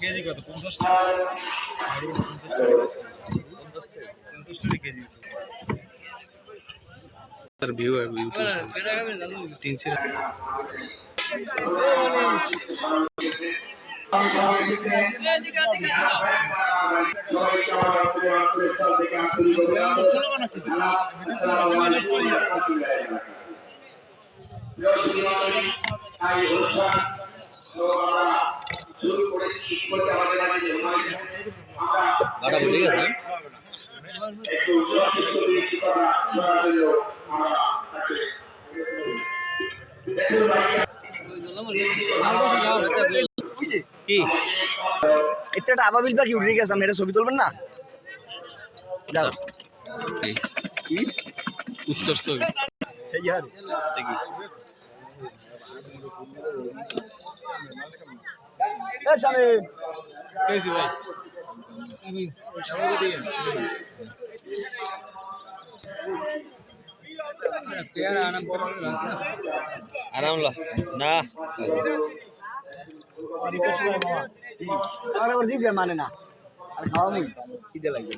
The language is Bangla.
কেজি কত পঞ্চাশ টাকা পঞ্চাশ টাকা পঞ্চাশ টাকা কেজি তার ভিউ আমার হুমায়ুন আমরা একটু আমরা দেখুন এটা একটা আবাবিল পাখি উঠে গেছে আপনি এটা ছবি তুলবেন না? যাও কি? উত্তর ছবি। আরামলা না। আর ওর জিভ মানে না। আর খাওয়া মুই। খিদে লাগবে